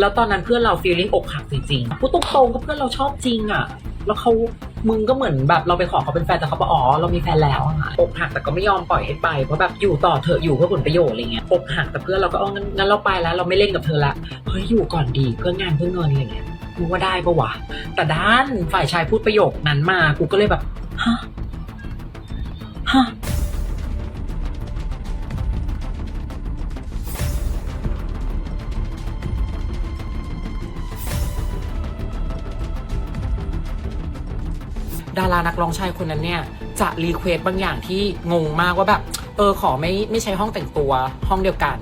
แล้วตอนนั้นเพื่อนเราฟีลลิ่งอกหักจริงๆพูดตรงๆก็เพื่อนเราชอบจริงอะแล้วเขามึงก็เหมือนแบบเราไปขอเขาเป็นแฟนแต่เขาบอกอ๋อเรามีแฟนแล้วอะอกหักแต่ก็ไม่ยอมปล่อยให้ไปเพราะแบบอยู่ต่อเถออยู่เพื่อผลประโยชน์อะไรเงี้ยอกหักแต่เพื่อนเราก็เอางั้นงั้นเราไปแล้ว เราไม่เล่นกับเธอละเฮ้ยอยู่ก่อนดีเพื่องานเพื่อเงินอะไรเงี้ยมึงว่าได้ปะวะแต่ด้านฝ่ายชายพูดประโยคนั้นมากูก็เลยแบบฮะฮะ ดารานักร้องชายคนนั้นเนี่ยจะรีเควสบางอย่างที่งงมากว่าแบบเออขอไม่ไม่ใช้ห้องแต่งตัวห้องเดียวกัน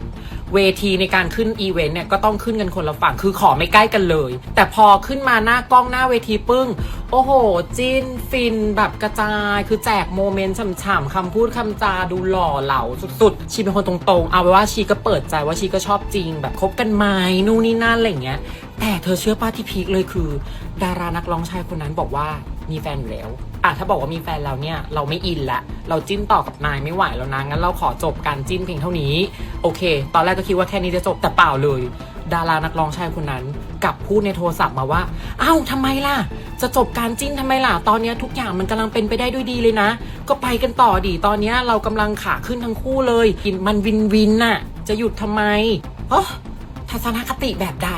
เวทีในการขึ้นอีเวนต์เนี่ยก็ต้องขึ้นกันคนละฝั่งคือขอไม่ใกล้กันเลย แต่พอขึ้นมาหน้ากล้องหน้าเวทีปึ้ง โอ้โหจินฟินแบบกระจาย คือแจกโมเมนต์ฉ่ำๆคำพูดคำจาดูหล่อเหลาสุดๆ ชีเป็นคนตรงๆ เอาไว้ว่าชีก็เปิดใจว่าชีก็ชอบจริง แบบคบกันไหมนู่นนี่นั่นอะไรอย่างเงี้ยแต่เธอเชื่อป้าที่พีคเลยคือ ดารานักร้องชายคนนั้นบอกว่า มีแฟนอยู่แล้วอะถ้าบอกว่ามีแฟนแล้วเนี่ยเราไม่อินละ เราจิ้นต่อกับนายไม่ไหวแล้วนะงั้นเราขอจบการจิ้นเพียงเท่านี้ โอเค ตอนแรกก็คิดว่าแค่นี้จะจบแต่เปล่าเลย ดารานักร้องชายคนนั้นกลับพูดในโทรศัพท์มาว่าเอ้าทำไมล่ะ จะจบการจิ้นทำไมล่ะ ตอนนี้ทุกอย่างมันกำลังเป็นไปได้ด้วยดีเลยนะ ก็ไปกันต่อดีตอนนี้เรากำลังขาขึ้นทั้งคู่เลยกินมันวินวินน่ะ จะหยุดทำไมโอ้ทัศนคติแบบใด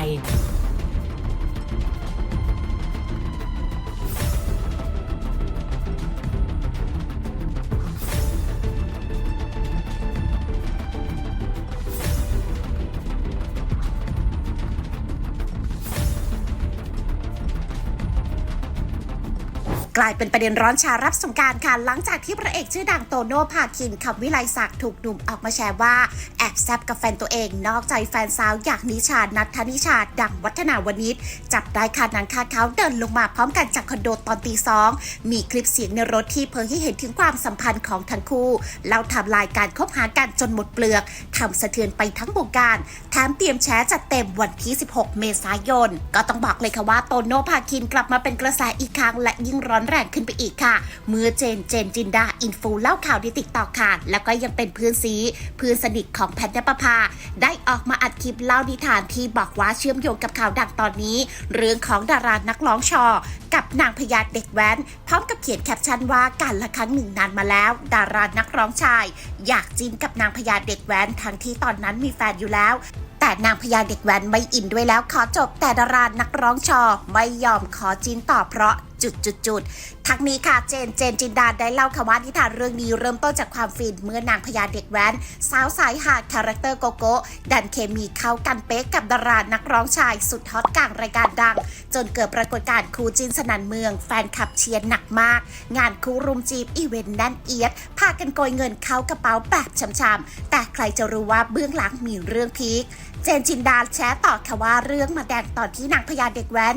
กลายเป็นประเด็นร้อนชารับสงการค่ะหลังจากที่พระเอกชื่อดังโตโน่พาคินขับวิไลศักดิ์ถูกหนุ่มออกมาแชร์ว่า แอบแซบกับแฟนตัวเอง นอกใจแฟนสาวอยากนิชานัทธนิชา ดังวัฒนาวนิชจับได้คาหนังคาเขาเดินลงมาพร้อมกันจากคอนโดตอนตีสองมีคลิปเสียงในรถที่เผยให้เห็นถึงความสัมพันธ์ของทั้งคู่เล่าทำลายการคบหากันจนหมดเปลือกทำสะเทือนไปทั้งวงการแถมเตรียมแชร์จัดเต็มวันที่ 16 เมษายน ก็ต้องบอกเลยค่ะว่าโตโน่พาคินกลับมาเป็นกระแสอีกครั้งและยิ่งร้อนแรงขึ้นไปอีกค่ะ เมื่อเจนเจนจินดาอินฟูเล่าข่าวในติ๊กตอกค่ะ แล้วก็ยังเป็นเพื่อนซีเพื่อนสนิทของแพทย์นปภา ได้ออกมาอัดคลิปเล่านิทานที่บอกว่าเชื่อมโยงกับข่าวดังตอนนี้ เรื่องของดารานักร้องชอ กับนางพญาเด็กแว้น พร้อมกับเขียนแคปชั่นว่าการละครั้งหนึ่งนานมาแล้ว ดารานักร้องชาย อยากจิ้นกับนางพญาเด็กแว้นทั้งที่ตอนนั้นมีแฟนอยู่แล้วแต่นางพญาเด็กแว้นไม่อินด้วยแล้วขอจบแต่ดารานักร้องชอ ไม่ยอมขอจินต่อเพราะ จุดจุดจุดๆทั้งนี้ค่ะเจนเจนจินดาได้เล่าค่ะว่านิทานเรื่องนี้เริ่มต้นจากความฟินเมื่อนางพญาเด็กแว้น สาวสายหาคาแรคเตอร์โกโก้ดันเคมีเข้ากันเป๊กกับดารานักร้องชายสุดฮอตกลางรายการดัง จนเกิดปรากฏการณ์คู่จินสนันเมือง แฟนคลับเชียร์หนักมาก งานคู่รุมจีบอีเวนต์แน่นเอียดพากันโกยเงินเข้ากระเป๋าแบบช้ำๆแต่ใครจะรู้ว่าเบื้องหลังมีเรื่องพีคเจนจินดาแชร์ต่อค่ะว่าเรื่องมาแดงตอนที่นางพญาเด็กแว้น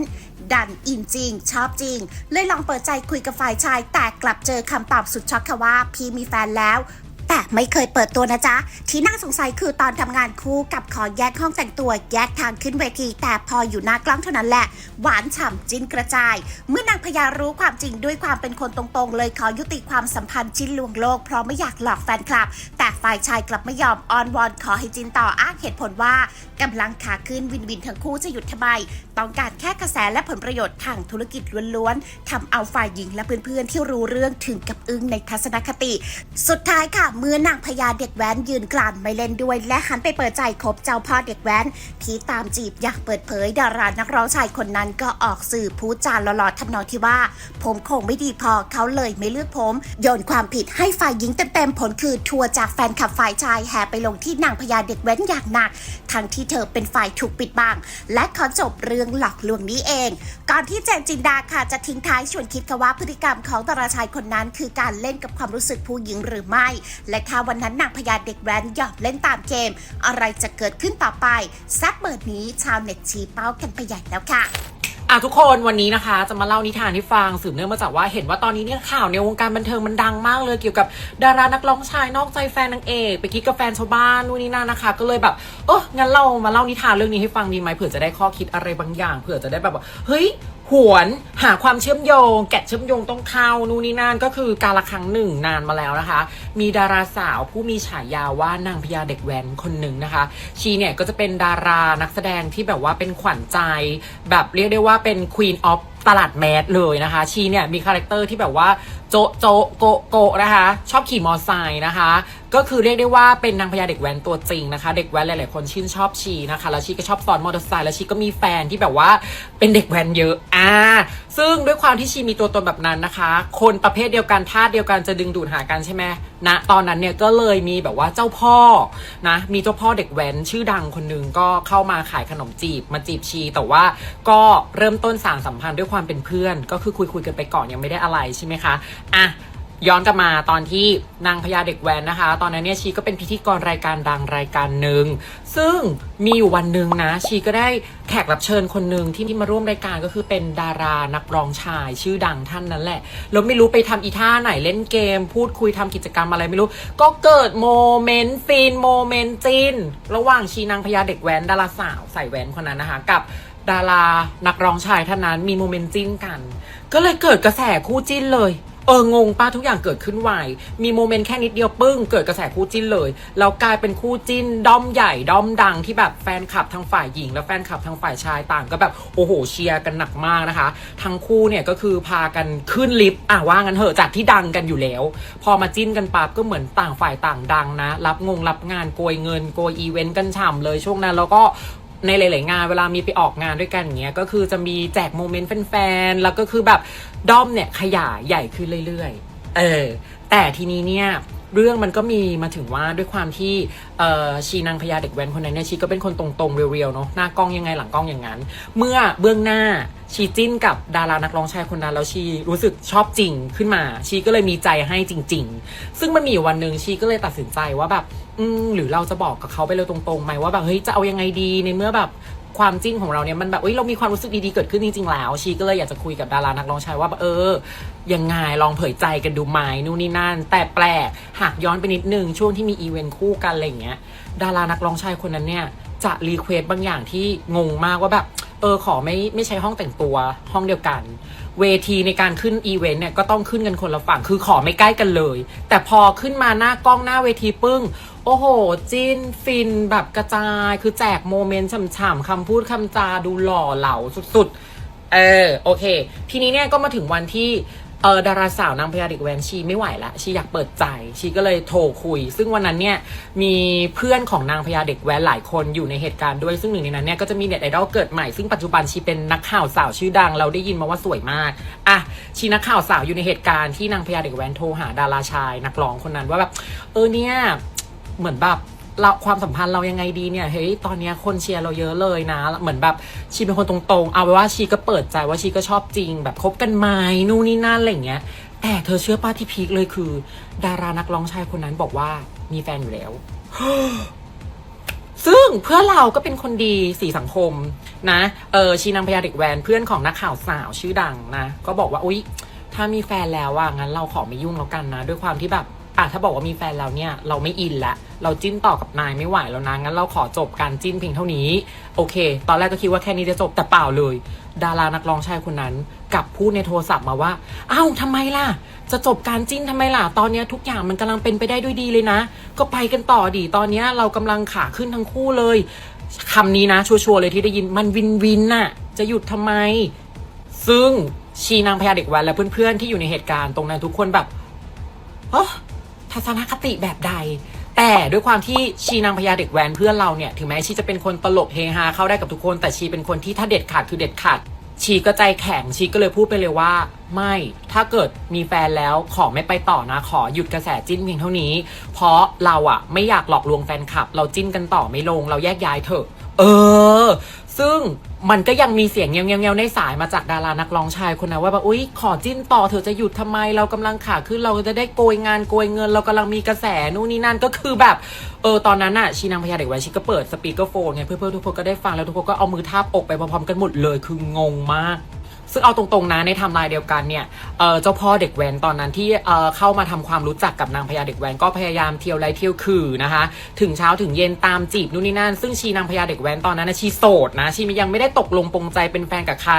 ดันอินจริง ชอบจริง เลยลองเปิดใจคุยกับฝ่ายชาย แต่กลับเจอคำตอบสุดช็อกค่ะว่า พี่มีแฟนแล้ว ไม่เคยเปิดตัวนะจ๊ะ ที่น่าสงสัยคือตอนทำงานคู่กับขอแยกห้องแต่งตัว แยกทางขึ้นเวที แต่พออยู่หน้ากล้องเท่านั้นแหละ หวานฉ่ำจิ้นกระจาย เมื่อนางพญารู้ความจริงด้วยความเป็นคนตรงๆ เลยขอยุติความสัมพันธ์จิ้นลวงโลกเพราะไม่อยากหลอกแฟนคลับ แต่ฝ่ายชายกลับไม่ยอมอ้อนวอนขอให้จินต่ออ้างเหตุผลว่ากำลังขาขึ้นวินวินทั้งคู่จะหยุดทำไมต้องการแค่กระแสและผลประโยชน์ทางธุรกิจล้วนๆทำเอาฝ่ายหญิงและเพื่อนๆที่รู้เรื่องถึงกับอึ้งในทัศนคติ สุดท้ายค่ะเมื่อนางพญาเด็กแว้นยืนกลานไม่เล่นด้วย และหันไปเปิดใจคบเจ้าพ่อเด็กแว้นที่ตามจีบอย่างเปิดเผยดารานักร้องชายคนนั้นก็ออกสื่อพูดจาหล่อๆทำนองที่ว่า ผมคงไม่ดีพอเขาเลยไม่เลือกผม โยนความผิดให้ฝ่ายหญิงเต็มๆผลคือทัวร์จากแฟนคลับฝ่ายชายแห่ไปลงที่นางพญาเด็กแว้นอย่างหนัก ทั้งที่เธอเป็นฝ่ายถูกปิดบังและขอจบเรื่องหลอกลวงนี้เอง ก่อนที่เจนจินดาค่ะจะทิ้งท้ายชวนคิดค่ะว่าพฤติกรรมของดาราชายคนนั้น คือการเล่นกับความรู้สึกผู้หญิงหรือไม่ และถ้าวันนั้นนางพญาเด็กแว้นหยอมเล่นตามเกม อะไรจะเกิดขึ้นต่อไปแซับเบิร์ดนี้ชาวเน็ตชี้เป้ากันไปใหญ่แล้วค่ะอะทุกคนวันนี้นะคะ จะมาเล่านิทานให้ฟังสืบเนื่องมาจากว่าเห็นว่าตอนนี้เนี่ยข่าวในวงการบันเทิงมันดังมากเลยเกี่ยวกับดารานักร้องชายนอกใจแฟนนางเอกไปคิดกับแฟนชาวบ้านนู่นนี่นั่นนะคะ ก็เลยแบบเอองั้นเรามาเล่านิทานเรื่องนี้ให้ฟังดีไหมเผื่อจะได้ข้อคิดอะไรบางอย่างเผื่อจะได้แบบว่าเฮ้ย หวนหาความเชื่อมโยง แกะเชื่อมโยงต้องเข้านู่นนี่นั่นก็คือการละครั้งหนึ่งนานมาแล้วนะคะ มีดาราสาวผู้มีฉายาว่านางพญาเด็กแว้นคนหนึ่งนะคะ ชีเนี่ยก็จะเป็นดารานักแสดงที่แบบว่าเป็นขวัญใจ แบบเรียกได้ว่าเป็น Queen of ตลาดแมสเลยนะคะ ชีเนี่ยมีคาแรคเตอร์ที่แบบว่าโจโจโกโกะนะคะ ชอบขี่มอไซค์นะคะ ก็คือเรียกได้ว่าเป็นนางพญาเด็กแว้นตัวจริงนะคะ เด็กแว้นหลาย ๆ คนชื่นชอบชีนะคะแล้วชีก็ชอบซ้อนมอเตอร์ไซค์แล้วชีก็มีแฟนที่แบบว่าเป็นเด็กแว้นเยอะอ่าซึ่งด้วยความที่ชีมีตัวตนแบบนั้นนะคะ คนประเภทเดียวกันท่าตุเดียวกันจะดึงดูดหากันใช่ไหมณตอนนั้นเนี่ยก็เลยมีแบบว่าเจ้าพ่อนะมีเจ้าพ่อเด็กแว้นชื่อดังคนนึงก็เข้ามาขายขนมจีบมาจีบชี แต่ว่าก็เริ่มต้นสางสัมพันธ์ด้วยความเป็นเพื่อน ก็คือคุยคุยกันไปก่อนยังไม่ได้อะไรใช่ไหมคะอะ ย้อนกลับมาตอนที่นางพญาเด็กแว้นนะคะ ตอนนั้นเนี่ยชีก็เป็นพิธีกรรายการดังรายการหนึ่งซึ่งมีอยู่วันหนึ่งนะ ชีก็ได้แขกรับเชิญคนหนึ่งที่ที่มาร่วมรายการก็คือเป็นดารานักร้องชายชื่อดังท่านนั้นแหละแล้วไม่รู้ไปทำอีท่าไหนเล่นเกม พูดคุยทำกิจกรรมอะไรไม่รู้ ก็เกิดโมเมนต์ฟินโมเมนต์จินระหว่างชีนางพญาเด็กแว้นดาราสาวใส่แว้นคนนั้นนะคะกับดารานักร้องชายท่านนั้นมีโมเมนต์จิ้นกัน ก็เลยเกิดกระแสคู่จิ้นเลย เอองงป้าทุกอย่างเกิดขึ้นไวมีโมเมนต์แค่นิดเดียวปึ้งเกิดกระแสคู่จิ้นเลยแล้วกลายเป็นคู่จิ้นด้อมใหญ่ด้อมดังที่แบบแฟนคลับทางฝ่ายหญิง และแฟนคลับทางฝ่ายชายต่างก็แบบโอ้โหเชียร์กันหนักมากนะคะ ทั้งคู่เนี่ยก็คือพากันขึ้นลิฟต์อะว่างั้นเถอะจากที่ดังกันอยู่แล้ว พอมาจิ้นกันปั๊บก็เหมือนต่างฝ่ายต่างดังนะ รับงงรับงานโกยเงินโกยอีเวนต์กันฉ่ำเลยช่วงนั้นแล้วก็ ในหลาย ๆ งานเวลามีไปออกงานด้วยกันอย่างเงี้ยก็คือจะมีแจกโมเมนต์แฟน ๆ แล้วก็คือแบบด้อมเนี่ยขยายใหญ่ขึ้นเรื่อย ๆ เออแต่ทีนี้เนี่ย เรื่องมันก็มีมาถึงว่าด้วยความที่ชีนางพญาเด็กแว้นคนนั้นเนี่ยชีก็เป็นคนตรงๆ เรียวๆเนาะหน้ากล้องยังไงหลังกล้องอย่างนั้น เมื่อเบื้องหน้าชีจิ้นกับดารานักร้องชายคนนั้นแล้วชีรู้สึกชอบจริงขึ้นมา ชีก็เลยมีใจให้จริง ๆ ซึ่งมันมีอยู่วันหนึ่งชีก็เลยตัดสินใจว่าแบบหรือเราจะบอกกับเขาไปเลยตรงๆไหมว่าแบบเฮ้ยจะเอายังไงดีในเมื่อแบบ ความจิ้นของเราเนี่ยมันแบบเอ้ยเรามีความรู้สึกดีๆเกิดขึ้นจริงๆแล้วชีก็เลยอยากจะคุยกับดารานักร้องชายว่าเออยังไงลองเผยใจกันดูไหมนู่นนี่นั่น แต่แปลกหากย้อนไปนิดนึงช่วงที่มีอีเวนต์คู่กันอะไรอย่างเงี้ยดารานักร้องชายคนนั้นเนี่ย จะรีเควสบางอย่างที่งงมากว่าแบบเออขอไม่ไม่ใช้ห้องแต่งตัวห้องเดียวกัน เวทีในการขึ้นอีเวนต์เนี่ยก็ต้องขึ้นกันคนละฝั่งคือขอไม่ใกล้กันเลย แต่พอขึ้นมาหน้ากล้องหน้าเวทีปึ้ง โอ้โหจินฟินแบบกระจาย คือแจกโมเมนต์ฉ่ำๆคำพูดคำจาดูหล่อเหลาสุดๆเออโอเค ทีนี้เนี่ยก็มาถึงวันที่ เออดาราสาวนางพญาเด็กแวนชีไม่ไหวละชีอยากเปิดใจ ชีก็เลยโทรคุย ซึ่งวันนั้นเนี่ยมีเพื่อนของนางพญาเด็กแวนหลายคนอยู่ในเหตุการณ์ด้วยซึ่งหนึ่งในนั้นเนี่ยก็จะมีเน็ตไอดอลเกิดใหม่ซึ่งปัจจุบันชีเป็นนักข่าวสาวชื่อดัง เราได้ยินมาว่าสวยมากอะชีนักข่าวสาวอยู่ในเหตุการณ์ที่นางพญาเด็กแวนโทรหาดาราชาย นักร้องคนนั้นว่าแบบเออเนี่ยเหมือนแบบ เราความสัมพันธ์เรายังไงดีเนี่ยเฮ้ยตอนนี้คนเชียร์เราเยอะเลยนะ เหมือนแบบชีเป็นคนตรงๆ เอาไว้ว่าชีก็เปิดใจว่าชีก็ชอบจริง แบบคบกันไหมนู่นนี่นั่นอะไรเงี้ย แต่เธอเชื่อป้าที่พีคเลยคือ ดารานักร้องชายคนนั้นบอกว่ามีแฟนอยู่แล้ว ซึ่งเพื่อเราก็เป็นคนดีสีสังคมนะเออชีนางพญาเด็กแวนเพื่อนของนักข่าวสาวชื่อดังนะ ก็บอกว่าอุ๊ย ถ้ามีแฟนแล้วอะงั้นเราขอไม่ยุ่งแล้วกันนะ ด้วยความที่แบบ อะถ้าบอกว่ามีแฟนแล้วเนี่ยเราไม่อินละ เราจิ้นต่อกับนายไม่ไหวแล้วนะงั้นเราขอจบการจิ้นเพียงเท่านี้ โอเค ตอนแรกก็คิดว่าแค่นี้จะจบแต่เปล่าเลย ดารานักร้องชายคนนั้นกลับพูดในโทรศัพท์มาว่าอ้าวทำไมล่ะ จะจบการจิ้นทำไมล่ะ ตอนนี้ทุกอย่างมันกำลังเป็นไปได้ด้วยดีเลยนะ ก็ไปกันต่อดีตอนเนี้ยเรากำลังขาขึ้นทั้งคู่เลยคำนี้นะ ชัวร์ๆเลยที่ได้ยินมันวินวินน่ะ จะหยุดทำไม ซึ่งชีนางพญาเด็กแวันและเพื่อนๆที่อยู่ในเหตุการณ์ตรงนั้นทุกคนแบบเฮ้ ทัศนคติแบบใด แต่ด้วยความที่ชีนางพญาเด็กแว้นเพื่อนเราเนี่ย ถึงแม้ชีจะเป็นคนตลกเฮฮาเข้าได้กับทุกคน แต่ชีเป็นคนที่ถ้าเด็ดขาดคือเด็ดขาดชีก็ใจแข็งชีก็เลยพูดไปเลยว่า ไม่ถ้าเกิดมีแฟนแล้วขอไม่ไปต่อนะ ขอหยุดกระแสจิ้นเพียงเท่านี้ เพราะเราอะไม่อยากหลอกลวงแฟนคลับ เราจิ้นกันต่อไม่ลง เราแยกย้ายเถอะ เออ ซึ่ง มันก็ยังมีเสียงเงี้ยวๆในสายมาจากดารานักร้องชายคนนั้นว่าแบบอุ้ยขอจิ้นต่อเธอจะหยุดทำไมเรากำลังขาขึ้นเราจะได้โกยงานโกยเงิน เรากำลังมีกระแสนู่นนี่นั่นก็คือแบบเออตอนนั้นน่ะชีนางพญาเด็กว้นชีก็เปิดสปีกเกอร์โฟนไงเพื่อนๆทุกคนก็ได้ฟังแล้วทุกคนก็เอามือทาบอกไปพร้อมๆกันหมดเลยคืองงมาก ซึ่งเอาตรงๆนะในไทำลายเดียวกันเนี่ยเอ่อเจ้าพ่อเด็กแว้นตอนนั้นที่เอ่อเข้ามาทำความรู้จักกับนางพญาเด็กแว้นก็พยายามเที่ยวไรเที่ยวคือนะคะ ถึงเช้าถึงเย็นตามจีบนู่นนี่นั่น ซึ่งชีนางพญาเด็กแว้นตอนนั้นนะชีโสดนะชียังไม่ได้ตกลงปรงใจเป็นแฟนกับใคร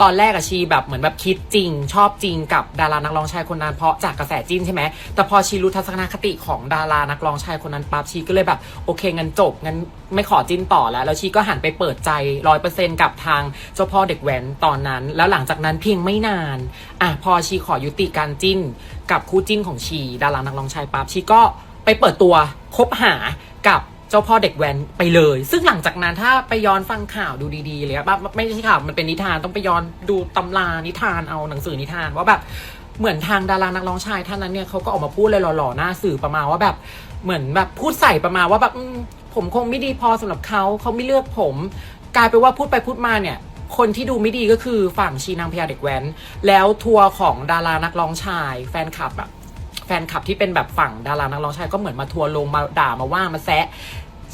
ตอนแรกอะชีแบบเหมือนแบบคิดจริง ชอบจริงกับดารานักร้องชายคนนั้นเพราะจากกระแสจิ้นใช่ไหมแต่พอชีรู้ทัศนคติของดารานักร้องชายคนนั้นปั๊บชีก็เลยแบบโอเคงั้นจบงั้นไม่ขอจิ้นต่อแล้วแล้วชีก็หันไปเปิดใจร้อยเปอร์เซ็นต์กับทางเจ้าพ่อเด็กแว้นตอนนั้นแล้วหลังจากนั้นเพียงไม่นานอะพอชีขอยุติการจิ้น กับคู่จิ้นของชี ดารานักร้องชายปั๊บชีก็ไปเปิดตัวคบหากับเจ้าพ่อเด็กแว้นไปเลย ซึ่งหลังจากนั้นถ้าไปย้อนฟังข่าวดูดีๆเลยอะแบบไม่ใช่ข่าวมันเป็นนิทานต้องไปย้อนดูตำรานิทานเอาหนังสือนิทานว่าแบบเหมือนทางดารานักร้องชายท่านนั้นเนี่ยเขาก็ออกมาพูดเลยหล่อๆหน้าสื่อประมาณว่าแบบเหมือนแบบพูดใส่ประมาณว่าแบบผมคงไม่ดีพอสำหรับเขาเขาไม่เลือกผม กลายเป็นว่าพูดไปพูดมาเนี่ย คนที่ดูไม่ดีก็คือฝั่งชีนางพญาเด็กแว้น แล้วทัวร์ของดารานักร้องชาย แฟนคลับแบบแฟนคลับที่เป็นแบบฝั่งดารานักร้องชายก็เหมือนมาทัวร์ลงมาด่ามาว่ามาแซะ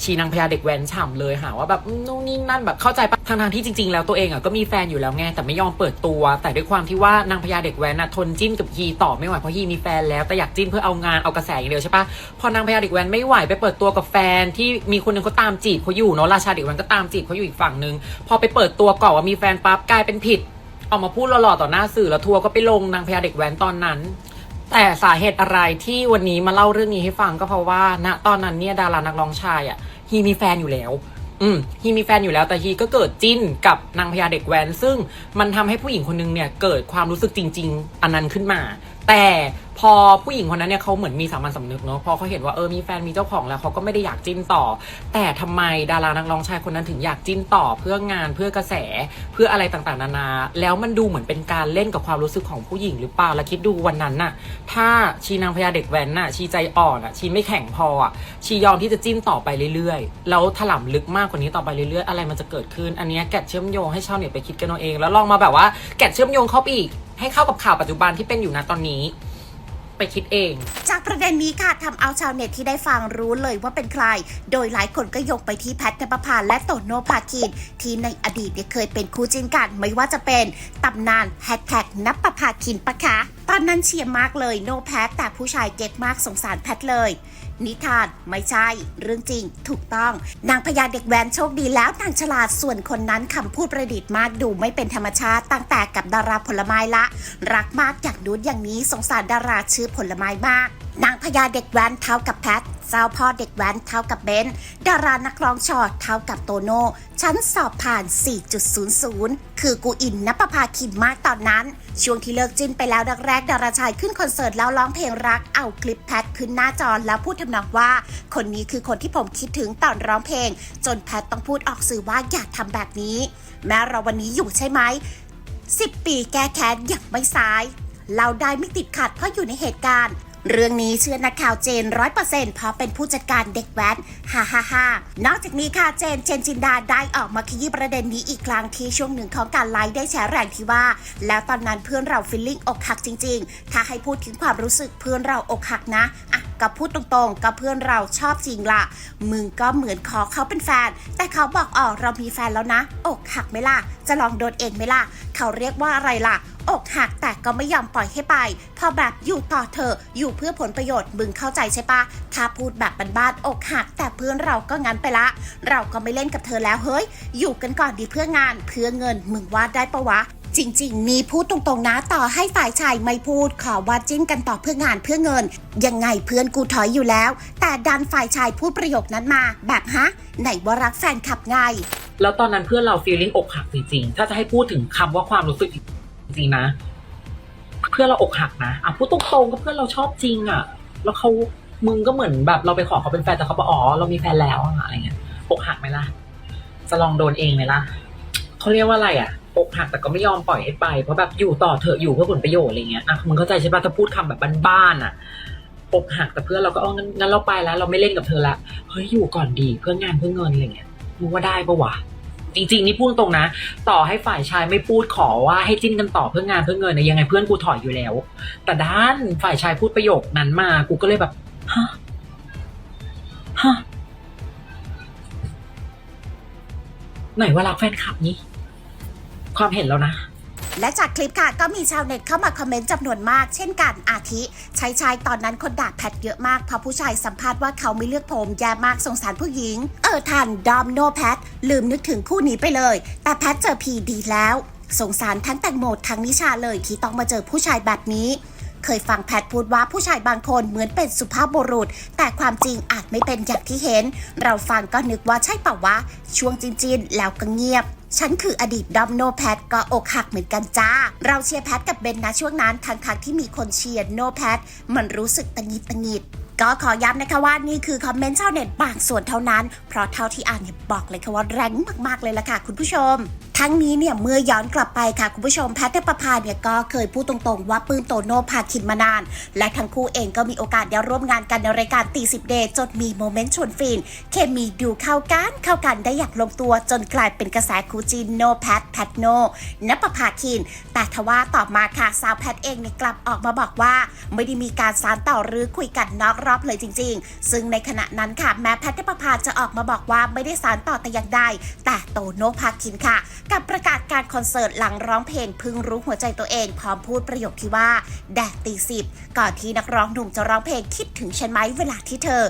ชีนางพญาเด็กแว้นฉ่ำเลยหาว่าแบบนู่นนี่นั่นแบบเข้าใจปะทางทางที่จริงๆ แล้วตัวเองอะก็มีแฟนอยู่แล้วไงแต่ไม่ยอมเปิดตัว แต่ด้วยความที่ว่านางพญาเด็กแว้นน่ะทนจิ้นกับฮีต่อไม่ไหวเพราะฮีมีแฟนแล้วแต่อยากจิ้นเพื่อเอางานเอากระแสอย่างเดียวใช่ปะพอนางพญาเด็กแว้นไม่ไหวไปเปิดตัวกับแฟนที่มีคนหนึงเขาตามจีบเขาอยู่เนาะราชาเด็กแว้นก็ตามจีบเขาอยู่อีกฝั่งนึงพอไปเปิดตัวก่อนว่ามีแฟนปั๊บกลายเป็นผิดออกมาพูดหล่อๆต่อหน้าสื่อแล้วทัวร์ก็ไปลงนางพญาเด็กแว้นตอนนั้น แต่สาเหตุอะไรที่วันนี้มาเล่าเรื่องนี้ให้ฟังก็เพราะว่าณตอนนั้นเนี่ยดารานักร้องชายอะฮีมีแฟนอยู่แล้ว อืมฮีมีแฟนอยู่แล้วแต่ฮีก็เกิดจิ้นกับนางพญาเด็กแว้นซึ่งมันทำให้ผู้หญิงคนนึงเนี่ยเกิดความรู้สึกจริง ๆ อันนั้นขึ้นมา แต่พอผู้หญิงคนนั้นเนี่ยเขาเหมือนมีสามัญสำนึกเนาะพอเขาเห็นว่าเออมีแฟนมีเจ้าของแล้วเขาก็ไม่ได้อยากจิ้นต่อ แต่ทำไมดารานักร้องชายคนนั้นถึงอยากจิ้นต่อเพื่องานเพื่อกระแสเพื่ออะไรต่างๆ นานา แล้วมันดูเหมือนเป็นการเล่นกับความรู้สึกของผู้หญิงหรือเปล่าแล้วคิดดูวันนั้นน่ะ ถ้าชีนางพญาเด็กแว้นน่ะชีใจอ่อนอะชีไม่แข็งพออะชียอมที่จะจิ้นต่อไปเรื่อยๆ แล้วถล่ำลึกมากกว่านี้ต่อไปเรื่อยๆอะไรมันจะเกิดขึ้น อันเนี้ยแกะเชื่อมโยงให้ชาวเน็ตไปคิดกันเอาเอง แล้วลองมาแบบว่าแกะเชื่อมโยงเข้าไปอีก ให้เข้ากับข่าวปัจจุบันที่เป็นอยู่นะตอนนี้ ไปคิดเอง จากประเด็นนี้ค่ะทำเอาชาวเน็ตที่ได้ฟังรู้เลยว่าเป็นใคร โดยหลายคนก็ยกไปที่แพทนปภาและโตโนภาคิน ที่ในอดีตเนี่ยเคยเป็นคู่จิ้นกันไม่ว่าจะเป็นตำนานแฮชแท็กนับประภาคินปะคะ ตอนนั้นเชียร์มากเลยโนแพทแต่ผู้ชายเก๊กมากสงสารแพทเลย นิทานไม่ใช่ เรื่องจริง ถูกต้อง นางพญาเด็กแว้นโชคดีแล้วนางฉลาดส่วนคนนั้นคำพูดประดิษฐ์มากดูไม่เป็นธรรมชาติตั้งแต่กับดาราผลไม้ละ รักมากอยากดูดอย่างนี้สงสารดาราชื่อผลไม้มาก นางพญาเด็กแว้นเท้ากับแพท เจ้าพ่อเด็กแว้นเท่ากับเบนซ์ดารานักร้องชอตเท่ากับโตโน่ฉันสอบผ่าน 4.00 คือกูอินนปภาคินมากตอนนั้น ช่วงที่เลิกจิ้นไปแล้วแรกดาราชายขึ้นคอนเสิร์ตแล้วร้องเพลงรักเอาคลิปแพทขึ้นหน้าจอแล้วพูดทำนองว่า คนนี้คือคนที่ผมคิดถึงตอนร้องเพลง จนแพทต้องพูดออกสื่อว่าอย่าทำแบบนี้ แม้เราวันนี้อยู่ใช่ไหม10 ปีแก้แค้นอย่างไม่สาย เราได้ไม่ติดขัดเพราะอยู่ในเหตุการณ์ เรื่องนี้เชื่อนักข่าวเจนร้อยเปอร์เซ็นต์เพราะเป็นผู้จัดการเด็กแว้นฮ่าฮ่าฮ่านอกจากนี้ค่ะเจนเจนจินดาได้ออกมาขยี้ประเด็นนี้อีกครั้งที่ช่วงหนึ่งของการไลฟ์ได้แชร์แรงที่ว่า แล้วตอนนั้นเพื่อนเราฟิลลิ่งอกหักจริง ๆ ถ้าให้พูดถึงความรู้สึกเพื่อนเราอกหักนะอะก็พูดตรงๆก็เพื่อนเราชอบจริงล่ะมึงก็เหมือนขอเขาเป็นแฟน แต่เขาบอกอ๋อเรามีแฟนแล้วนะ อกหักไหมล่ะ จะลองโดนเองไหมล่ะ เขาเรียกว่าอะไรล่ะ อกหักแต่ก็ไม่ยอมปล่อยให้ไป พอแบบอยู่ต่อเธออยู่เพื่อผลประโยชน์มึงเข้าใจใช่ปะถ้าพูดแบบบ้านๆอกหักแต่เพื่อนเราก็งั้นไปละ เราก็ไม่เล่นกับเธอแล้วเฮ้ย อยู่กันก่อนดีเพื่องานเพื่อเงินมึงว่าได้ปะวะจริงๆ มีพูดตรงๆนะต่อให้ฝ่ายชายไม่พูดขอว่าจิ้นกันต่อเพื่องานเพื่อเงิน ยังไงเพื่อนกูถอยอยู่แล้ว แต่ดันฝ่ายชายพูดประโยคนั้นมา แบบฮะ ไหนว่ารักแฟนคลับไง แล้วตอนนั้นเพื่อนเราฟีลลิ่งอกหักจริงๆ ถ้าจะให้พูดถึงคำว่าความรู้สึก จริงนะ เพื่อนเราอกหักนะอะพูดตรงๆก็เพื่อนเราชอบจริงอะ แล้วเขามึงก็เหมือนแบบเราไปขอเขาเป็นแฟนแต่เขาบอกอ๋อเรามีแฟนแล้วอะไรเงี้ยอกหักไหมล่ะ จะลองโดนเองไหมล่ะเขาเรียกว่าอะไรอะอกหักแต่ก็ไม่ยอมปล่อยให้ไปเพราะแบบอยู่ต่อเถอะอยู่เพื่อผลประโยชน์อะไรเงี้ยอะมึงเข้าใจใช่ปะถ้าพูดคำแบบบ้านๆอะอกหักแต่เพื่อนเราก็เอองั้นงั้นเราไปแล้ว เราไม่เล่นกับเธอละเฮ้ยอยู่ก่อนดีเพื่องานเพื่อเงินอะไรเงี้ยมึงว่าได้ปะวะ จริงๆนี่พูดตรงนะ ต่อให้ฝ่ายชายไม่พูดขอว่าให้จิ้นกันต่อเพื่องานเพื่อเงินเนี่ยยังไงเพื่อนกูถอยอยู่แล้ว แต่ด้านฝ่ายชายพูดประโยคนั้นมา กูก็เลยแบบฮะฮะไหนว่ารักแฟนคลับนี้ ความเห็นแล้วนะ และจากคลิปค่ะก็มีชาวเน็ตเข้ามาคอมเมนต์จำนวนมาก เช่นกันอาทิชายชายตอนนั้นคนด่าแพทเยอะมากเพราะผู้ชายสัมภาษณ์ว่าเขาไม่เลือกผมแย่มากสงสารผู้หญิง เออทันดอมโนแพทลืมนึกถึงคู่นี้ไปเลย แต่แพทเจอพีดีแล้ว สงสารทั้งแตงโมทั้งนิชาเลยที่ต้องมาเจอผู้ชายแบบนี้เคยฟังแพทพูดว่าผู้ชายบางคนเหมือนเป็นสุภาพบุรุษ แต่ความจริงอาจไม่เป็นอย่างที่เห็น เราฟังก็นึกว่าใช่เปล่าวะ ช่วงจินๆแล้วก็เงียบ ฉันคืออดีตดอมโนแพทก็อกหักเหมือนกันจ้า เราเชียร์แพทกับเบนนะช่วงนั้นทั้งที่มีคนเชียร์โนแพทมันรู้สึกตังหิดตังหิดก็ขอย้ำนะคะว่านี่คือคอมเมนต์ชาวเน็ตบางส่วนเท่านั้น เพราะเท่าที่อ่านเนี่ยบอกเลยค่ะว่าแรงมากๆเลยล่ะค่ะคุณผู้ชม ทั้งนี้เนี่ยเมื่อย้อนกลับไปค่ะคุณผู้ชมแพทย์นปภาเนี่ยก็เคยพูดตรงๆ ว่าปลื้มโตโน่พาคินมานาน และทั้งคู่เองก็มีโอกาสได้ร่วมงานกันในรายการตีสิบเดย์จนมีโมเมนต์ชวนฟิน เคมีดูเข้ากันเข้ากันได้อย่างลงตัวจนกลายเป็นกระแสคู่จีนโนแพทแพทโนนปภาคิน แต่ทว่าต่อมาค่ะสาวแพทเองเนี่ยกลับออกมาบอกว่า ไม่ได้มีการสานต่อหรือคุยกันนอกรอบเลยจริง ๆ ซึ่งในขณะนั้นค่ะแม้แพทย์นปภาจะออกมาบอกว่าไม่ได้สานต่อแต่อย่างใดแต่โตโน่พาคินค่ะกับประกาศการคอนเสิร์ตหลังร้องเพลงพึงรู้หัวใจตัวเองพร้อมพูดประโยคที่ว่า แดดตีสิบก่อนที่นักร้องหนุ่มจะร้องเพลงคิดถึงฉันไหมเวลาที่เธอ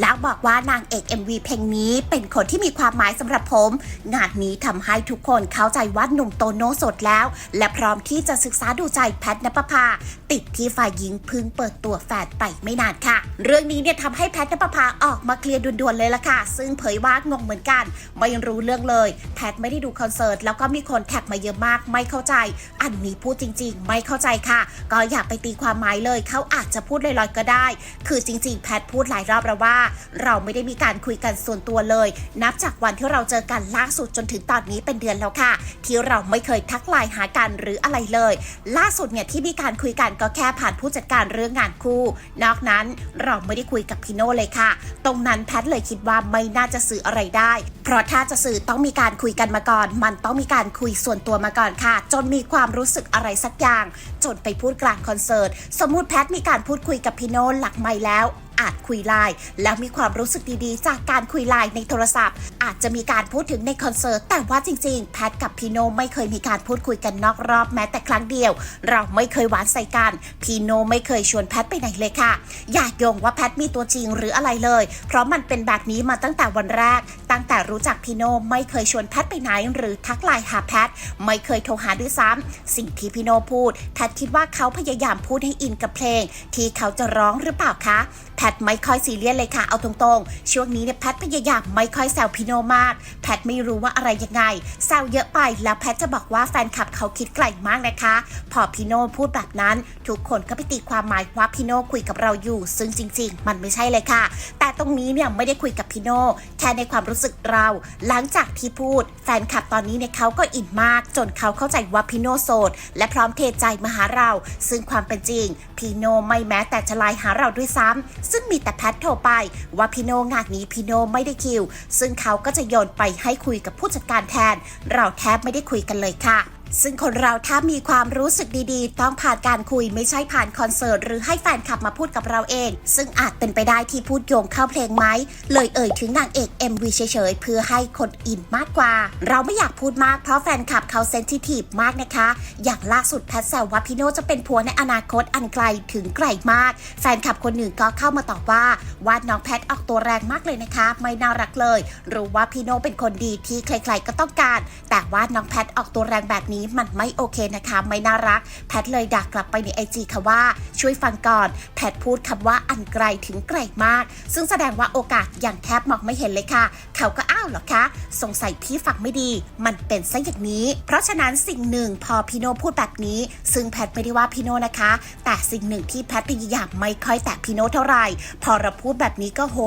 แล้วบอกว่านางเอก MV เพลงนี้เป็นคนที่มีความหมายสำหรับผม งานนี้ทำให้ทุกคนเข้าใจว่าหนุ่มโตโน่สดแล้ว และพร้อมที่จะศึกษาดูใจแพทนปภา ติดที่ฝ่ายหญิงพึ่งเปิดตัวแฟนไปไม่นานค่ะ เรื่องนี้เนี่ยทำให้แพทนปภาออกมาเคลียร์ด่วนๆเลยละค่ะ ซึ่งเผยว่างงเหมือนกัน ไม่รู้เรื่องเลย แพทไม่ได้ดูคอนเสิร์ตแล้วก็มีคนแท็กมาเยอะมากไม่เข้าใจ อันนี้พูดจริง ๆ ไม่เข้าใจค่ะ ก็อย่าไปตีความหมายเลยเขาอาจจะพูดลอยๆก็ได้ คือจริง ๆ แพทพูดหลายรอบแล้วว่าเราไม่ได้มีการคุยกันส่วนตัวเลย นับจากวันที่เราเจอกันล่าสุดจนถึงตอนนี้เป็นเดือนแล้วค่ะ ที่เราไม่เคยทักไลน์หากันหรืออะไรเลย ล่าสุดเนี่ยที่มีการคุยกันก็แค่ผ่านผู้จัดการเรื่องงานคู่ นอกนั้นเราไม่ได้คุยกับพี่โน่เลยค่ะ ตรงนั้นแพทเลยคิดว่าไม่น่าจะสื่ออะไรได้ เพราะถ้าจะสื่อต้องมีการคุยกันมาก่อน มันต้องมีการคุยส่วนตัวมาก่อนค่ะ จนมีความรู้สึกอะไรสักอย่าง จนไปพูดกลางคอนเสิร์ต สมมติแพทมีการพูดคุยกับพี่โน่หลักไม่แล้ว อาจคุยไลน์แล้วมีความรู้สึกดีๆ จากการคุยไลน์ในโทรศัพท์ อาจจะมีการพูดถึงในคอนเสิร์ต แต่ว่าจริงๆ แพทกับพีโนไม่เคยมีการพูดคุยกันนอกรอบแม้แต่ครั้งเดียว เราไม่เคยหวานใส่กันพีโนไม่เคยชวนแพทไปไหนเลยค่ะ อย่าโยงว่าแพทมีตัวจริงหรืออะไรเลย เพราะมันเป็นแบบนี้มาตั้งแต่วันแรก ตั้งแต่รู้จักพีโนไม่เคยชวนแพทไปไหนหรือทักไลน์หาแพทไม่เคยโทรหาด้วยซ้ำสิ่งที่พีโนพูดแพทคิดว่าเขาพยายามพูดให้อินกับเพลง ที่เขาจะร้องหรือเปล่าคะแพทไม่ค่อยซีเรียสเลยค่ะเอาตรงๆ ช่วงนี้เนี่ยแพทพยายามไม่ค่อยแซวพี่โนมาก แพทไม่รู้ว่าอะไรยังไงแซวเยอะไปแล้วแพทจะบอกว่าแฟนคลับเขาคิดไกลมากนะคะ พอพี่โนพูดแบบนั้น ทุกคนก็ไปตีความหมายว่าพี่โนคุยกับเราอยู่ ซึ่งจริง ๆ มันไม่ใช่เลยค่ะ แต่ตรงนี้เนี่ยไม่ได้คุยกับพี่โนแค่ในความรู้สึกเรา หลังจากที่พูด แฟนคลับตอนนี้เนี่ยเขาก็อินมาก จนเขาเข้าใจว่าพี่โนโสด และพร้อมเทใจมาหาเรา ซึ่งความเป็นจริง พี่โนไม่แม้แต่จะไลน์หาเราด้วยซ้ำซึ่งมีแต่แพทโทรไป ว่าพี่โนงานนี้พี่โนไม่ได้คิว ซึ่งเขาก็จะโยนไปให้คุยกับผู้จัดการแทน เราแทบไม่ได้คุยกันเลยค่ะ ซึ่งคนเราถ้ามีความรู้สึกดีๆ ต้องผ่านการคุยไม่ใช่ผ่านคอนเสิร์ต หรือให้แฟนคลับมาพูดกับเราเอง ซึ่งอาจเป็นไปได้ที่พูดโยงเข้าเพลงไหม เลยเอ่ยถึงนางเอก MV เฉยๆ เพื่อให้คนอินมากกว่า เราไม่อยากพูดมากเพราะแฟนคลับเขาเซนซิทีฟมากนะคะ อย่างล่าสุดแพทแซวว่าพี่โนจะเป็นผัวในอนาคตอันไกลถึงไกลมาก แฟนคลับคนหนึ่งก็เข้ามาตอบว่าวาดน้องแพทออกตัวแรงมากเลยนะคะ ไม่น่ารักเลยรู้ว่าพี่โนเป็นคนดีที่ใครๆก็ต้องการ แต่ว่าน้องแพทออกตัวแรงแบบนี้มันไม่โอเคนะคะ ไม่น่ารัก แพทเลยดักกลับไปในไอจีค่ะว่า ช่วยฟังก่อน แพทพูดคำว่าอันไกลถึงไกลมาก ซึ่งแสดงว่าโอกาสอย่างแทบมองไม่เห็นเลยค่ะ เขาก็อ้า หรอคะ สงสัยพี่ฟังไม่ดี มันเป็นซะอย่างนี้ เพราะฉะนั้นสิ่งหนึ่งพอพี่โนพูดแบบนี้ ซึ่งแพทไม่ได้ว่าพี่โนนะคะ แต่สิ่งหนึ่งที่แพทพยายามไม่ค่อยแตะพี่โนเท่าไหร่ พอเราพูดแบบนี้ก็โห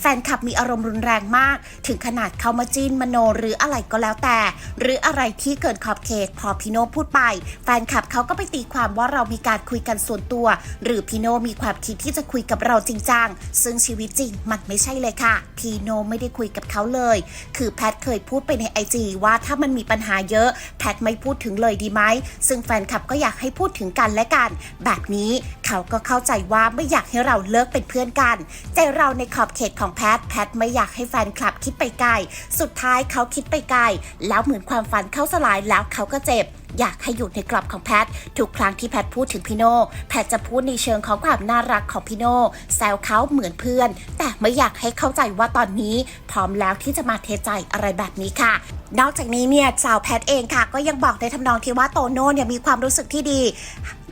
แฟนคลับมีอารมณ์รุนแรงมาก ถึงขนาดเข้ามาจิ้นมโนหรืออะไรก็แล้วแต่ หรืออะไรที่เกินขอบเขต พอพี่โนพูดไป แฟนคลับเขาก็ไปตีความว่าเรามีการคุยกันส่วนตัว หรือพี่โนมีความคิดที่จะคุยกับเราจริงจังซึ่งชีวิตจริงมันไม่ใช่เลยค่ะ พี่โนไม่ได้คุยกับเขาเลยคือแพทเคยพูดไปในไอจีว่าถ้ามันมีปัญหาเยอะ แพทไม่พูดถึงเลยดีไหม ซึ่งแฟนคลับก็อยากให้พูดถึงกันและกัน แบบนี้เขาก็เข้าใจว่าไม่อยากให้เราเลิกเป็นเพื่อนกัน ใจเราในขอบเขตของแพท แพทไม่อยากให้แฟนคลับคิดไปไกล สุดท้ายเขาคิดไปไกล แล้วเหมือนความฝันเข้าสลายแล้วเขาก็เจ็บอยากให้อยู่ในกรอบของแพททุกครั้งที่แพทพูดถึงพี่โน่แพทจะพูดในเชิงของความน่ารักของพี่โน่แซวเขาเหมือนเพื่อน แต่ไม่อยากให้เข้าใจว่าตอนนี้พร้อมแล้วที่จะมาเทใจอะไรแบบนี้ค่ะ นอกจากนี้เนี่ยสาวแพทเองค่ะ ก็ยังบอกในทำนองที่ว่าโตโน่เนี่ยมีความรู้สึกที่ดี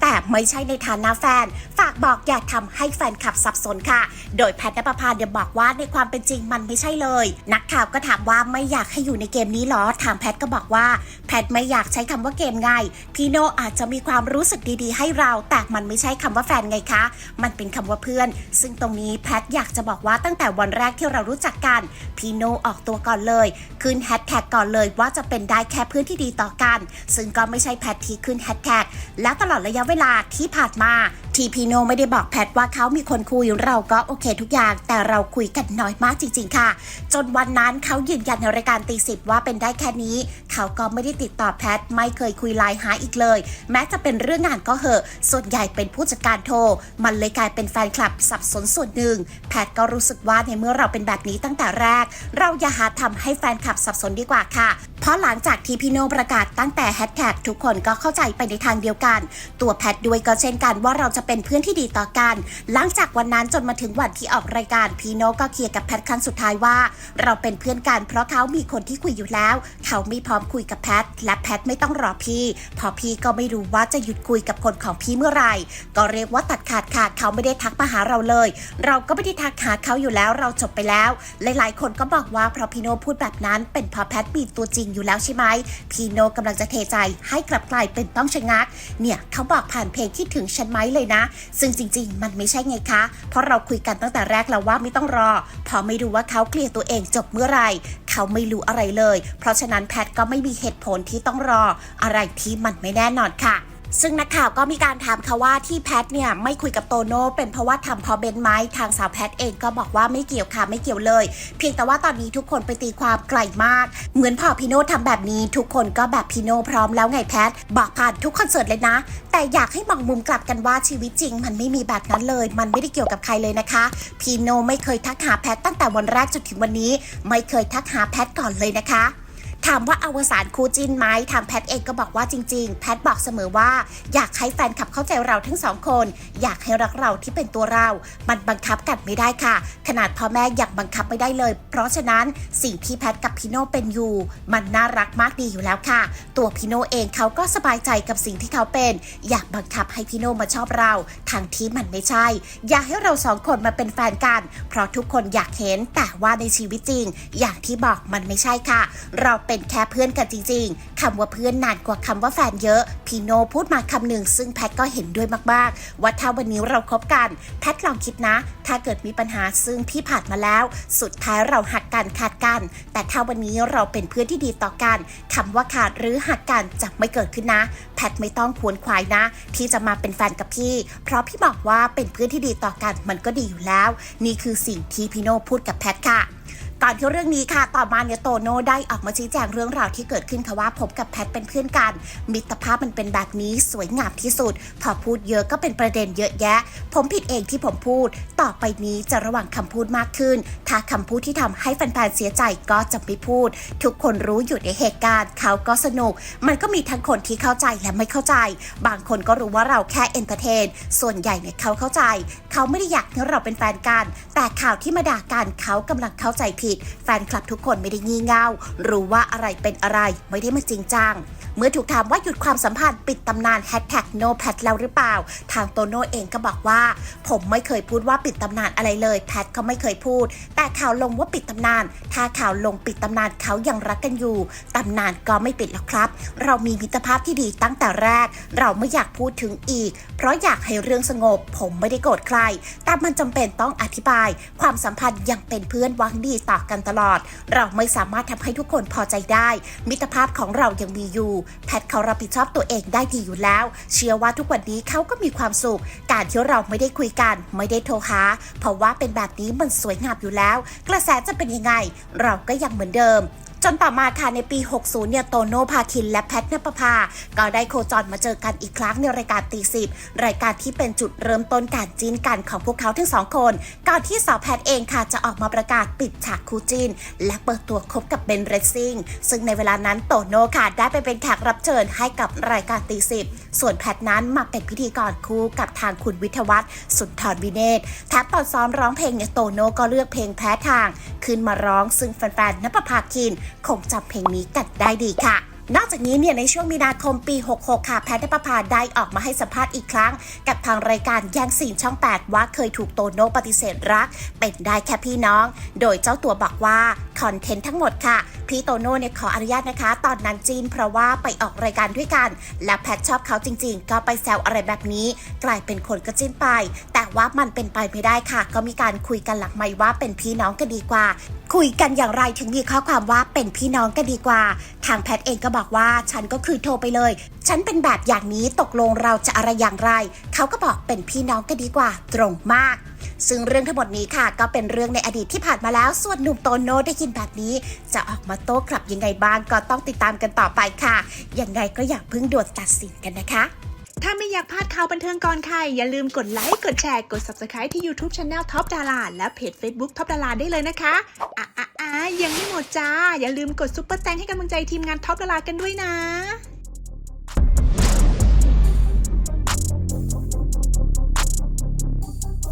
แต่ไม่ใช่ในฐานะแฟน ฝากบอกอย่าทำให้แฟนคลับสับสนค่ะ โดยแพทนปภาเนี่ยบอกว่าในความเป็นจริงมันไม่ใช่เลย นักข่าวก็ถามว่าไม่อยากให้อยู่ในเกมนี้หรอ ถามแพทก็บอกว่า แพทไม่อยากใช้คำว่าเกมไงพี่โนอาจจะมีความรู้สึกดีๆ ให้เรา แต่มันไม่ใช่คำว่าแฟนไงคะ มันเป็นคำว่าเพื่อน ซึ่งตรงนี้แพทอยากจะบอกว่าตั้งแต่วันแรกที่เรารู้จักกัน พี่โนออกตัวก่อนเลย ขึ้นแฮชแท็กก่อนเลยว่าจะเป็นได้แค่เพื่อนที่ดีต่อกัน ซึ่งก็ไม่ใช่แพทที่ขึ้นแฮชแท็กและตลอดระยะเวลาที่ผ่านมา ทีพีโนไม่ได้บอกแพทว่าเขามีคนคุยเราก็โอเคทุกอย่าง แต่เราคุยกันน้อยมากจริง ๆ ค่ะ จนวันนั้นเขายืนยันในรายการตีสิบว่าเป็นได้แค่นี้ เขาก็ไม่ได้ติดต่อแพทไม่เคยคุยไลน์หาอีกเลย แม้จะเป็นเรื่องงานก็เหอะ ส่วนใหญ่เป็นผู้จัดการโทร มันเลยกลายเป็นแฟนคลับสับสนส่วนหนึ่ง แพทก็รู้สึกว่าในเมื่อเราเป็นแบบนี้ตั้งแต่แรก เราอย่าหาทำให้แฟนคลับสับสนดีกว่าค่ะ เพราะหลังจากที่พี่โนประกาศตั้งแต่แฮชแท็กทุกคนก็เข้าใจไปในทางเดียวกัน ตัวแพทด้วยก็เช่นกันว่าเราจะเป็นเพื่อนที่ดีต่อกัน หลังจากวันนั้นจนมาถึงวันที่ออกรายการพีโนก็เคลียร์กับแพทครั้งสุดท้ายว่า เราเป็นเพื่อนกันเพราะเขามีคนที่คุยอยู่แล้ว เขาไม่พร้อมคุยกับแพทและแพทไม่ต้องรอพี่เพอพี่ก็ไม่รู้ว่าจะหยุดคุยกับคนของพี่เมื่อไหร่ ก็เรียกว่าตัดขาดขาดเขาไม่ได้ทักมาหาเราเลย เราก็ไม่ได้ทักหาเขาอยู่แล้วเราจบไปแล้ว หลายๆ คนก็บอกว่าเพราะพีโนพูดแบบนั้น เป็นเพราะแพทมีตัวจริงอยู่แล้วใช่ไหมพีโนกำลังจะเทใจให้กลับกลายเป็นต้องชะงัก เนี่ยเขาบอกผ่านเพลงคิดถึงฉันไหมเลยนะซึ่งจริง ๆ มันไม่ใช่ไงคะ เพราะเราคุยกันตั้งแต่แรกแล้วว่าไม่ต้องรอ พอไม่รู้ว่าเขาเคลียร์ตัวเองจบเมื่อไหร่ เขาไม่รู้อะไรเลย เพราะฉะนั้นแพทก็ไม่มีเหตุผลที่ต้องรอ อะไรที่มันไม่แน่นอนค่ะ ซึ่งนักข่าวก็มีการถามเขาว่าที่แพทเนี่ยไม่คุยกับโตโน่เป็นเพราะว่าทำเพอเบนไหมทางสาวแพทเองก็บอกว่าไม่เกี่ยวค่ะไม่เกี่ยวเลย เพียงแต่ว่าตอนนี้ทุกคนไปตีความไกลมาก เหมือนพอพี่โน่ทำแบบนี้ ทุกคนก็แบบพี่โน่พร้อมแล้วไงแพท บอกผ่านทุกคอนเสิร์ตเลยนะ แต่อยากให้มองมุมกลับกันว่าชีวิตจริง มันไม่มีแบบนั้นเลย มันไม่ได้เกี่ยวกับใครเลยนะคะพี่โน่ไม่เคยทักหาแพทตั้งแต่วันแรกจนถึงวันนี้ ไม่เคยทักหาแพทก่อนเลยนะคะ ถามว่าอวสานคู่จิ้นไหมทางแพทเองก็บอกว่าจริง ๆ แพทบอกเสมอว่า อยากให้แฟนคลับเข้าใจเราทั้งสองคน อยากให้รักเราที่เป็นตัวเรา มันบังคับกันไม่ได้ค่ะ ขนาดพ่อแม่อยากบังคับไม่ได้เลย เพราะฉะนั้นสิ่งที่แพทกับพี่โน่เป็นอยู่ มันน่ารักมากดีอยู่แล้วค่ะ ตัวพี่โน่เองเขาก็สบายใจกับสิ่งที่เขาเป็น อยากบังคับให้พี่โน่มาชอบเราทางที่มันไม่ใช่ อยากให้เราสองคนมาเป็นแฟนกัน เพราะทุกคนอยากเห็นแต่ว่าในชีวิตจริง อย่างที่บอกมันไม่ใช่ค่ะ เราเป็นแค่เพื่อนกันจริง ๆ คำว่าเพื่อนนานกว่าคำว่าแฟนเยอะ พีโนพูดมาคำหนึ่งซึ่งแพทก็เห็นด้วยมากๆ ว่าถ้าวันนี้เราคบกัน แพทลองคิดนะ ถ้าเกิดมีปัญหาซึ่งพี่ผ่านมาแล้ว สุดท้ายเราหักกันขาดกัน แต่ถ้าวันนี้เราเป็นเพื่อนที่ดีต่อกันคำว่าขาดหรือหักกันจะไม่เกิดขึ้นนะ แพทไม่ต้องขวนขวายนะ ที่จะมาเป็นแฟนกับพี่ เพราะพี่บอกว่าเป็นเพื่อนที่ดีต่อกันมันก็ดีอยู่แล้ว นี่คือสิ่งที่พีโนพูดกับแพทค่ะ ก่อนที่เรื่องนี้ค่ะ ต่อมาเนี่ยโตโน่ได้ออกมาชี้แจงเรื่องราวที่เกิดขึ้นค่ะว่าผมกับแพทเป็นเพื่อนกัน มิตรภาพมันเป็นแบบนี้สวยงามที่สุด พอพูดเยอะก็เป็นประเด็นเยอะแยะ ผมผิดเองที่ผมพูด ต่อไปนี้จะระวังคำพูดมากขึ้น ถ้าคำพูดที่ทำให้แฟนๆเสียใจก็จะไม่พูด ทุกคนรู้อยู่ในเหตุการณ์ เขาก็สนุก มันก็มีทั้งคนที่เข้าใจและไม่เข้าใจ บางคนก็รู้ว่าเราแค่เอนเตอร์เทน ส่วนใหญ่เนี่ยเขาเข้าใจ เขาไม่ได้อยากให้เราเป็นแฟนกัน แต่ข่าวที่มาด่ากันเขากำลังเข้าใจผิดแฟนคลับทุกคนไม่ได้งี่เง่ารู้ว่าอะไรเป็นอะไรไม่ได้มาจริงจังเมื่อถูกถามว่าหยุดความสัมพันธ์ปิดตำนานแฮชแท็กโนแพทแล้วหรือเปล่า ทางโตโน่เองก็บอกว่า ผมไม่เคยพูดว่าปิดตำนานอะไรเลย แพทก็ไม่เคยพูด แต่ข่าวลงว่าปิดตำนาน ถ้าข่าวลงปิดตำนานเขายังรักกันอยู่ตำนานก็ไม่ปิดแล้วครับ เรามีมิตรภาพที่ดีตั้งแต่แรก เราไม่อยากพูดถึงอีก เพราะอยากให้เรื่องสงบ ผมไม่ได้โกรธใคร แต่มันจำเป็นต้องอธิบาย ความสัมพันธ์ยังเป็นเพื่อนหวังดีต่อกันตลอด เราไม่สามารถทำให้ทุกคนพอใจได้ มิตรภาพของเรายังมีอยู่ แพทเขารับผิดชอบตัวเองได้ดีอยู่แล้ว เชื่อว่าทุกวันนี้เขาก็มีความสุข การที่เราไม่ได้คุยกัน ไม่ได้โทรหาเพราะว่าเป็นแบบนี้มันสวยงามอยู่แล้ว กระแสจะเป็นยังไง เราก็ยังเหมือนเดิม จนต่อมาค่ะในปี 60 เนี่ยโตโน่พาคินและแพทนปภา ก็ได้โคจรมาเจอกันอีกครั้งในรายการตีสิบรายการที่เป็นจุดเริ่มต้นการจิ้นกันของพวกเขาทั้งสองคน ก่อนที่สาวแพทเองค่ะจะออกมาประกาศปิดฉากคู่จิ้นและเปิดตัวคบกับเบนเรซซิงซึ่งในเวลานั้นโตโน่ค่ะได้ไปเป็นแขกรับเชิญให้กับรายการตีสิบส่วนแพทนั้นมาเป็นพิธีกรคู่กับทางคุณวิทยวัฒน์สุนทรวินเนตแทบตอนซ้อมร้องเพลงเนี่ยโตโน่ก็เลือกเพลงแพ้ทาง ขึ้นมาร้องซึ่งแฟนๆนภพาคินคงจำเพลงนี้กันได้ดีค่ะนอกจากนี้เนี่ยในช่วงมีนาคมปี 66 ค่ะ แพทย์นภาได้ออกมาให้สัมภาษณ์อีกครั้ง กับทางรายการแย่งซีนช่อง 8 ว่าเคยถูกโตโน่ปฏิเสธรัก เป็นได้แค่พี่น้อง โดยเจ้าตัวบอกว่า คอนเทนต์ทั้งหมดค่ะ พี่โตโน่เนี่ยขออนุญาตนะคะ ตอนนั้นจีนเพราะว่าไปออกรายการด้วยกัน และแพทชอบเขาจริงๆ ก็ไปแซวอะไรแบบนี้ กลายเป็นคนก็จิ้นไป ว่ามันเป็นไปไม่ได้ค่ะ ก็มีการคุยกันหลังไม่ว่าเป็นพี่น้องกันดีกว่า คุยกันอย่างไรถึงมีข้อความว่าเป็นพี่น้องกันดีกว่า ทางแพทเองก็บอกว่าฉันก็คือโทรไปเลย ฉันเป็นแบบอย่างนี้ตกลงเราจะอะไรอย่างไร เขาก็บอกเป็นพี่น้องกันดีกว่า ตรงมากซึ่งเรื่องทั้งหมดนี้ค่ะก็เป็นเรื่องในอดีตที่ผ่านมาแล้ว ส่วนหนุ่มโตโน่ได้ยินแบบนี้ จะออกมาโต้กลับยังไงบ้างก็ต้องติดตามกันต่อไปค่ะ ยังไงก็อย่าเพิ่งด่วนตัดสินกันนะคะ ถ้าไม่อยากพลาดข่าวบันเทิงก่อนใคร อย่าลืมกดไลค์กดแชร์กด Subscribe ที่ YouTube Channel Top ดาราและเพจ Facebook Top ดาราได้เลยนะคะอะอะอะยังไม่หมดจ้า อย่าลืมกดซุปเปอร์แตงให้กำลังใจทีมงาน Top ดารากันด้วยนะ